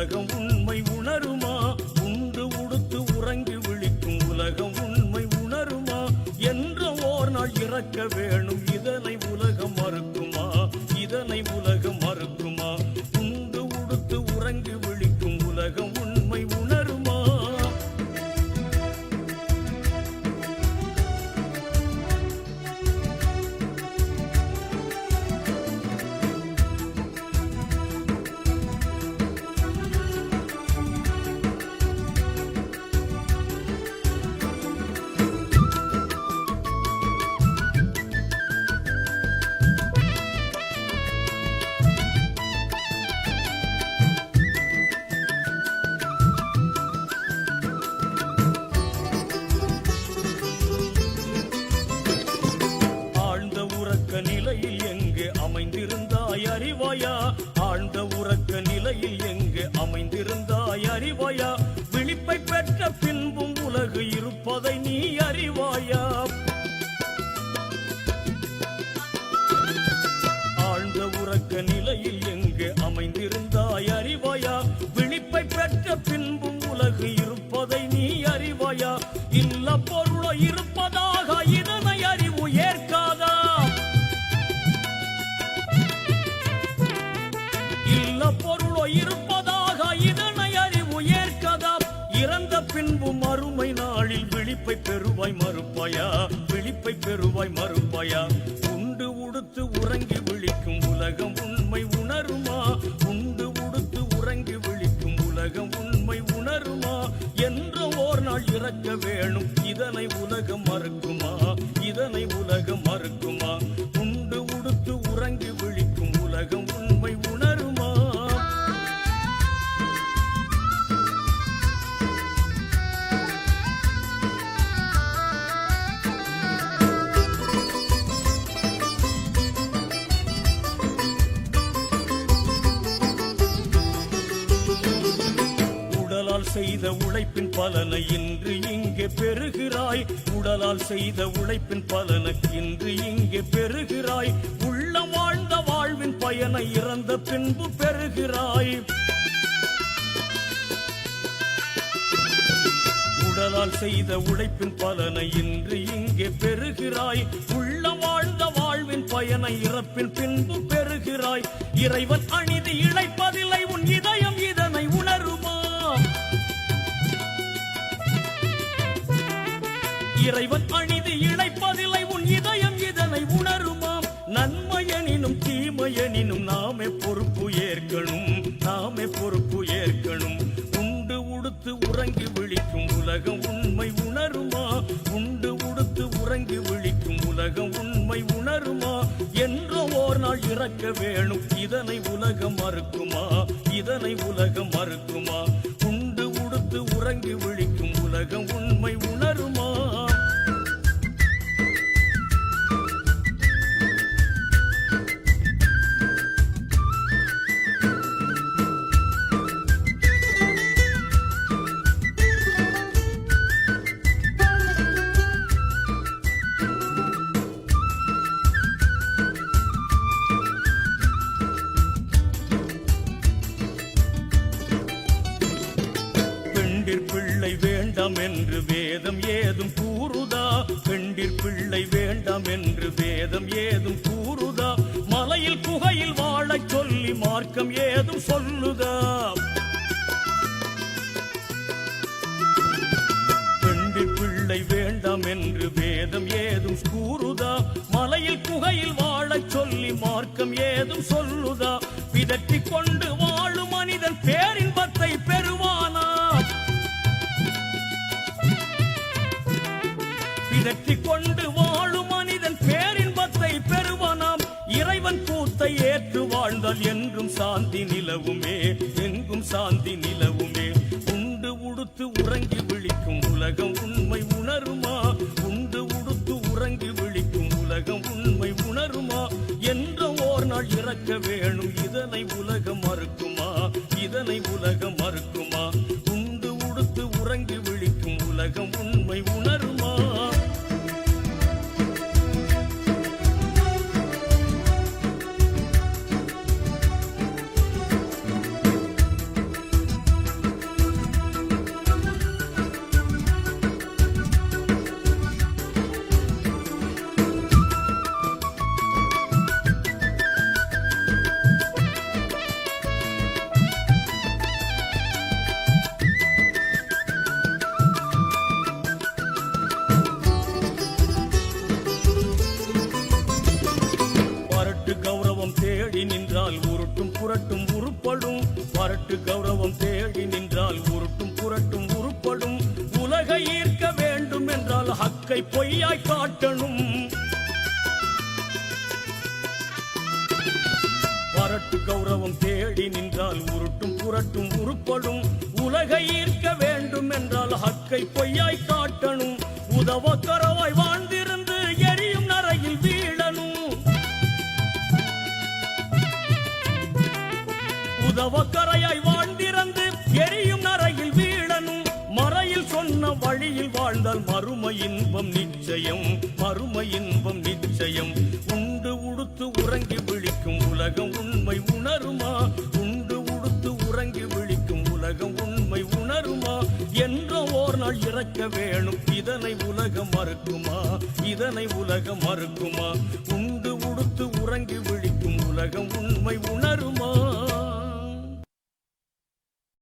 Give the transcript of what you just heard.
உலகம் உண்மை உணருமா? உண்டு உடுத்து உறங்கி விழிக்கும் உலகம் உண்மை உணருமா? என்ற ஓர் நாள் இறக்க வேணும் பெற்ற பின்பும் உலகு இருப்பது நாளில் விழிப்பை பெறுவாய் மறுப்பாயா? விழிப்பை பெறுவாய் மறுப்பாயா? உண்டு உடுத்து உறங்கி விழிக்கும் உலகம் உண்மை உணருமா? உண்டு உடுத்து உறங்கி விழிக்கும் உலகம் உண்மை உணருமா? என்ற ஓர் நாள் இறக்க வேணும். செய்த உழைப்பின் பலனை இன்று இங்கே பெறுகிறாய். உடலால் செய்த உழைப்பின் பலனை இன்று இங்கே பெறுகிறாய். உள்ள வாழ்ந்த வாழ்வின் பயனை இறந்த பின்பு பெறுகிறாய். உடலால் செய்த உழைப்பின் பலனை இன்று இங்கே பெறுகிறாய். உள்ள வாழ்ந்த வாழ்வின் பயனை இறப்பின் பின்பு பெறுகிறாய். இறைவன் அணிதி இழைப்பதில்லை இறைவன் அநீதி இழைப்பதில்லை உன் இதயம் இதனை உணருமாம். நன்மையனினும் தீமையனினும் நாமே பொறுப்பு ஏற்கணும் நாமே பொறுப்பு ஏற்கணும். உண்டு உடுத்து உறங்கி விழிக்கும் உலகம் உண்மை உணருமா? உண்டு உடுத்து உறங்கி விழிக்கும் உலகம் உண்மை உணருமா? என்ற ஓர் நாள் இறக்க வேணும் இதனை உலகம் மறுக்குமா? இதனை உலகம் மறுக்குமா? உண்டு உடுத்து உறங்கி விழிக்கும் உலகம் உண்மை உணருமா? வழியில் குகையில் வாழச் சொல்லி மார்க்கம் ஏதும் சொல்லுக பெண்டி பிள்ளை வேண்டாம் என்று வேதம் ஏதும் கூறுதா? மலையில் குகையில் வாழச் சொல்லி மார்க்கம் ஏதும் சொல்லு ஏற்று என்றும் சாந்தி நிலவுமே எங்கும் சாந்தி நிலவுமே. உண்டு உடுத்து உறங்கி விழிக்கும் உலகம் உண்மை உணருமா? உண்டு உடுத்து உறங்கி விழிக்கும் உலகம் உண்மை உணருமா? என்ற ஓர் நாள் இறக்க வேணும் இதனை உலகம் மறுக்குமா? இதனை உலகம் மறுக்குமா? உண்டு உடுத்து உறங்கி விழிக்கும் உலகம் உண்மை உணருமா? நின்றால் உருட்டும் புரட்டும் உருப்படும். பரட்டு கௌரவம் தேடி நின்றால் உருட்டும் புரட்டும் உருப்படும். உலகை ஈர்க்க வேண்டும் என்றால் ஹக்கை பொய்யாய் காட்டணும். பரட்டு கௌரவம் தேடி நின்றால் உருட்டும் புரட்டும் உருப்படும். உலகை ஈர்க்க வேண்டும் என்றால் ஹக்கை பொய்யாய் காட்டணும். உதவ கரவாய் வாழ்ந்திருந்த உதவக்கரையாய் வாழ்ந்திருந்து எரியும் நரையில் வீழனும் மறையில் சொன்ன வழியில் வாழ்ந்தால் மறுமை இன்பம் நிச்சயம். மறுமை இன்பம் நிச்சயம். உண்டு உடுத்து உறங்கி விழிக்கும் உலகம் உண்மை உணருமா? உண்டு உடுத்து உறங்கி விழிக்கும் உலகம் உண்மை உணருமா? என்ற ஓர் நாள் இறக்க வேணும். இதனை உலகம் மறுக்குமா? இதனை உலகம் மறுக்குமா? உண்டு உடுத்து உறங்கி விழிக்கும் உலகம் உண்மை உணருமா?